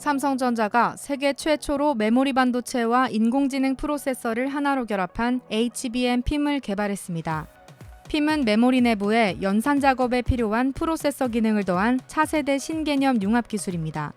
삼성전자가 세계 최초로 메모리 반도체와 인공지능 프로세서를 하나로 결합한 HBM 핌을 개발했습니다. 핌은 메모리 내부에 연산 작업에 필요한 프로세서 기능을 더한 차세대 신개념 융합 기술입니다.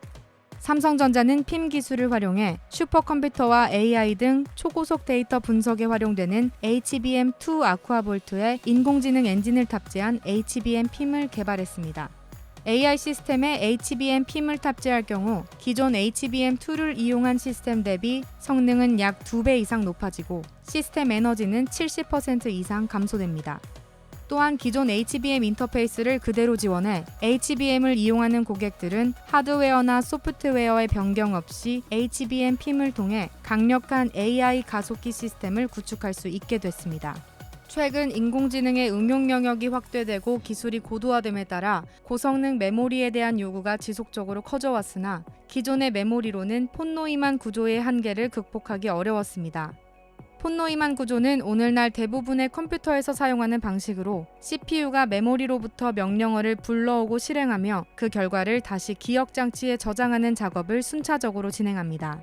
삼성전자는 핌 기술을 활용해 슈퍼컴퓨터와 AI 등 초고속 데이터 분석에 활용되는 HBM2 아쿠아볼트의 인공지능 엔진을 탑재한 HBM 핌을 개발했습니다. AI 시스템에 HBM 핌을 탑재할 경우 기존 HBM2를 이용한 시스템 대비 성능은 약 2배 이상 높아지고 시스템 에너지는 70% 이상 감소됩니다. 또한 기존 HBM 인터페이스를 그대로 지원해 HBM을 이용하는 고객들은 하드웨어나 소프트웨어의 변경 없이 HBM 핌을 통해 강력한 AI 가속기 시스템을 구축할 수 있게 됐습니다. 최근 인공지능의 응용 영역이 확대되고 기술이 고도화됨에 따라 고성능 메모리에 대한 요구가 지속적으로 커져왔으나 기존의 메모리로는 폰노이만 구조의 한계를 극복하기 어려웠습니다. 폰노이만 구조는 오늘날 대부분의 컴퓨터에서 사용하는 방식으로 CPU가 메모리로부터 명령어를 불러오고 실행하며 그 결과를 다시 기억 장치에 저장하는 작업을 순차적으로 진행합니다.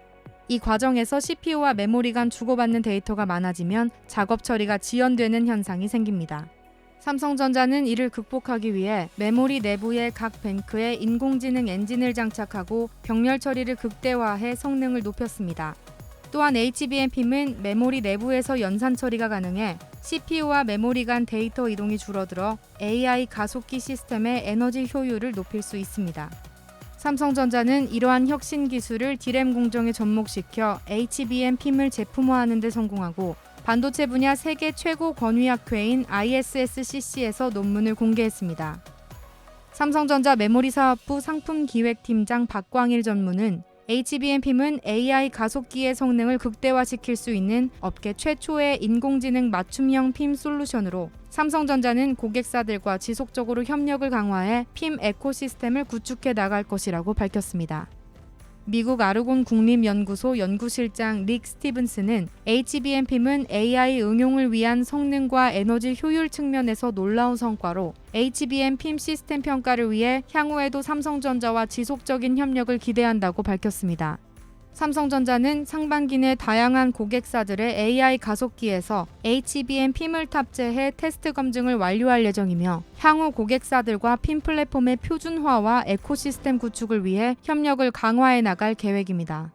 이 과정에서 CPU와 메모리 간 주고받는 데이터가 많아지면 작업 처리가 지연되는 현상이 생깁니다. 삼성전자는 이를 극복하기 위해 메모리 내부의 각 뱅크에 인공지능 엔진을 장착하고 병렬 처리를 극대화해 성능을 높였습니다. 또한 HBM 핌은 메모리 내부에서 연산 처리가 가능해 CPU와 메모리 간 데이터 이동이 줄어들어 AI 가속기 시스템의 에너지 효율을 높일 수 있습니다. 삼성전자는 이러한 혁신 기술을 디램 공정에 접목시켜 HBM 핌을 제품화하는 데 성공하고 반도체 분야 세계 최고 권위학회인 ISSCC에서 논문을 공개했습니다. 삼성전자 메모리 사업부 상품 기획팀장 박광일 전무는 HBM 핌은 AI 가속기의 성능을 극대화시킬 수 있는 업계 최초의 인공지능 맞춤형 핌 솔루션으로 삼성전자는 고객사들과 지속적으로 협력을 강화해 핌 에코시스템을 구축해 나갈 것이라고 밝혔습니다. 미국 아르곤 국립연구소 연구실장 릭 스티븐스는 HBM 핌은 AI 응용을 위한 성능과 에너지 효율 측면에서 놀라운 성과로 HBM 핌 시스템 평가를 위해 향후에도 삼성전자와 지속적인 협력을 기대한다고 밝혔습니다. 삼성전자는 상반기 내 다양한 고객사들의 AI 가속기에서 HBM 핌을 탑재해 테스트 검증을 완료할 예정이며 향후 고객사들과 핌 플랫폼의 표준화와 에코시스템 구축을 위해 협력을 강화해 나갈 계획입니다.